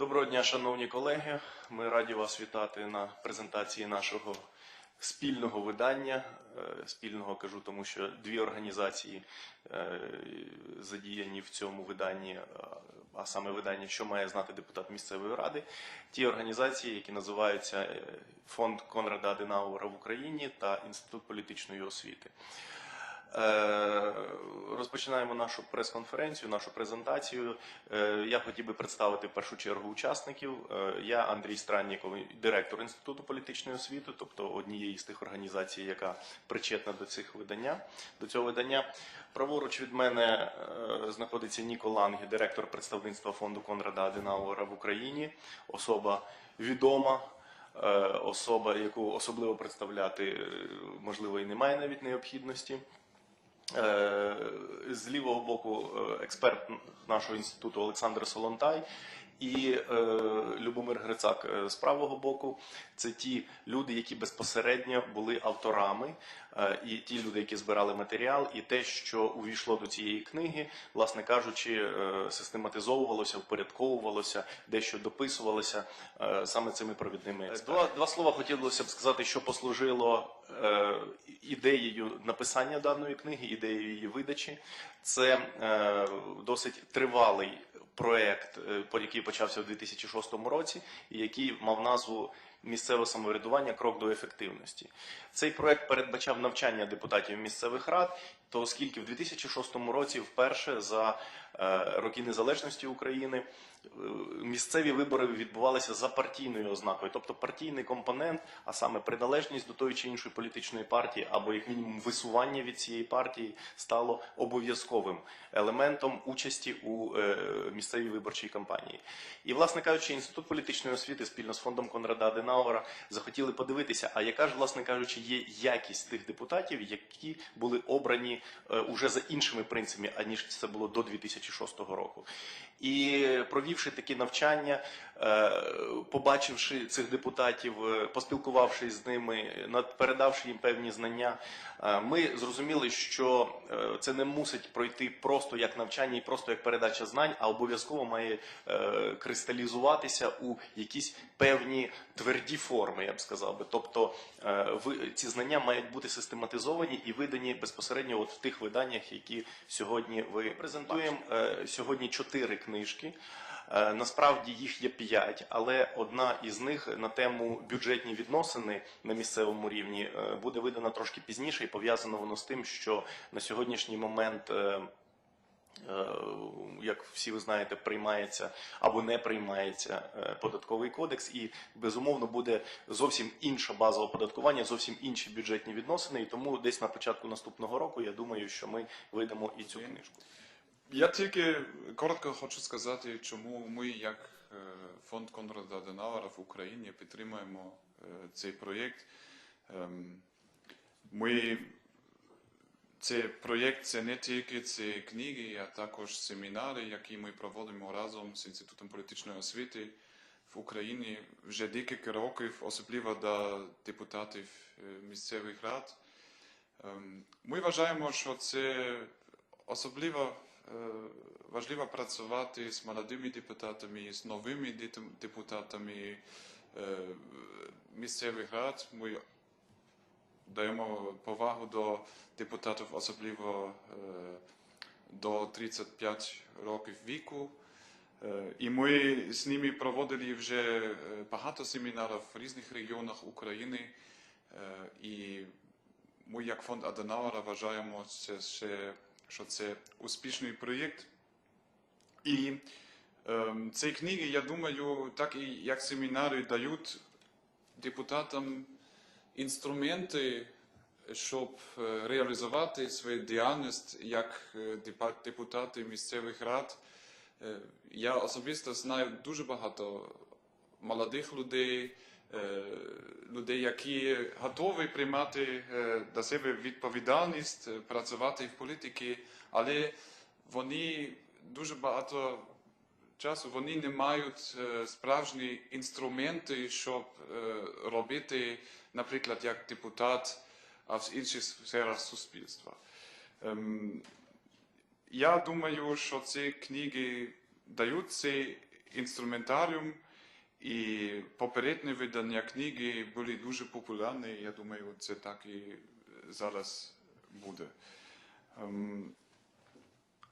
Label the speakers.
Speaker 1: Доброго дня, шановні колеги. Ми раді вас вітати на презентації нашого спільного видання. Е, Спільного кажу, тому що дві організації е, задіяні в цьому виданні, е, а саме видання, що має знати депутат місцевої ради. Ті організації, які називаються Фонд Конрада Аденауера в Україні та Інститут політичної освіти. Е, Розпочинаємо нашу прес-конференцію, нашу презентацію. Е, Я хотів би представити в першу чергу учасників. Е, Я Андрій Странніков, директор Інституту політичної освіти, тобто однієї з тих організацій, яка причетна до цих видання. До цього видання. Праворуч від мене знаходиться Ніко Ланге, директор представництва фонду Конрада Аденауера в Україні, особа відома. Особа, яку особливо представляти можливо і немає навіть необхідності. Е, З лівого боку е, експерт нашого інституту Олександр Солонтай і е, Любомир Грицак е, з правого боку. Це ті люди, які безпосередньо були авторами, е, і ті люди, які збирали матеріал, і те, що увійшло до цієї книги, власне кажучи, е, систематизовувалося, впорядковувалося, дещо дописувалося е, саме цими провідними експертами. Два, два слова хотілося б сказати, що послужило е, ідеєю написання даної книги, ідеєю її видачі. Це е, досить тривалий проект, е, який почався в 2006 році, і який мав назву Місцеве самоврядування крок до ефективності. Цей проект передбачав навчання депутатів місцевих рад, то оскільки в 2006 році вперше за е, роки незалежності України місцеві вибори відбувалися за партійною ознакою, тобто партійний компонент, а саме приналежність до тої чи іншої політичної партії, або як мінімум висування від цієї партії стало обов'язковим елементом участі у е, місцевій виборчій кампанії. І, власне кажучи, інститут політичної освіти спільно з фондом Конрада Аденауера захотіли подивитися, а яка ж, власне кажучи, є якість тих депутатів, які були обрані е, уже за іншими принципами, аніж це було до 2006 року. І провівши такі навчання, е, побачивши цих депутатів, е, поспілкувавшись з ними, передавши їм певні знання, е, ми зрозуміли, що це не мусить пройти просто як навчання і просто як передача знань, а обов'язково має кристалізуватися у якісь певні тверді форми, я б сказав би. Тобто ці знання мають бути систематизовані і видані безпосередньо от в тих виданнях, які сьогодні ви презентуємо. Сьогодні чотири книжки. Е, Насправді їх є п'ять, але одна із них на тему бюджетні відносини на місцевому рівні е, буде видана трошки пізніше, і пов'язано воно з тим, що на сьогоднішній момент. е, Як всі ви знаєте, приймається або не приймається податковий кодекс, і безумовно буде зовсім інша база оподаткування, зовсім інші бюджетні відносини. І тому десь на початку наступного року я думаю, що ми видамо і цю книжку.
Speaker 2: Я тільки коротко хочу сказати, чому ми, як е, фонд Конрада Аденауера в Україні, підтримуємо е, цей проєкт. Ем, Ми цей проєкт це не тільки ці книги, а також семінари, які ми проводимо разом з Інститутом політичної освіти в Україні вже декілька років, особливо для депутатів е, місцевих рад. Ем, Ми вважаємо, що це особливо важливо працювати з молодими депутатами, з новими депутатами е, місцевих рад. Ми даємо повагу до депутатів, особливо е, до 35 років віку. Е, І ми з ними проводили вже е, багато семінарів в різних регіонах України. Е, І ми, як фонд Аденауера, вважаємо, це ще, що це успішний проєкт. І ем, ці книги, я думаю, так і як семінари дають депутатам інструменти, щоб е, реалізувати свою діяльність як е, депутати місцевих рад. Е, Я особисто знаю дуже багато молодих людей, е, людей, які готові приймати е, до себе відповідальність, е, працювати в політиці, але вони дуже багато часу вони не мають е, справжні інструменти, щоб е, робити, наприклад, як депутат, а в інших сферах суспільства. Ем, Я думаю, що ці книги дають ці інструментаріум і попередні видання книги були дуже популярні. Я думаю, це так і зараз буде. Ем,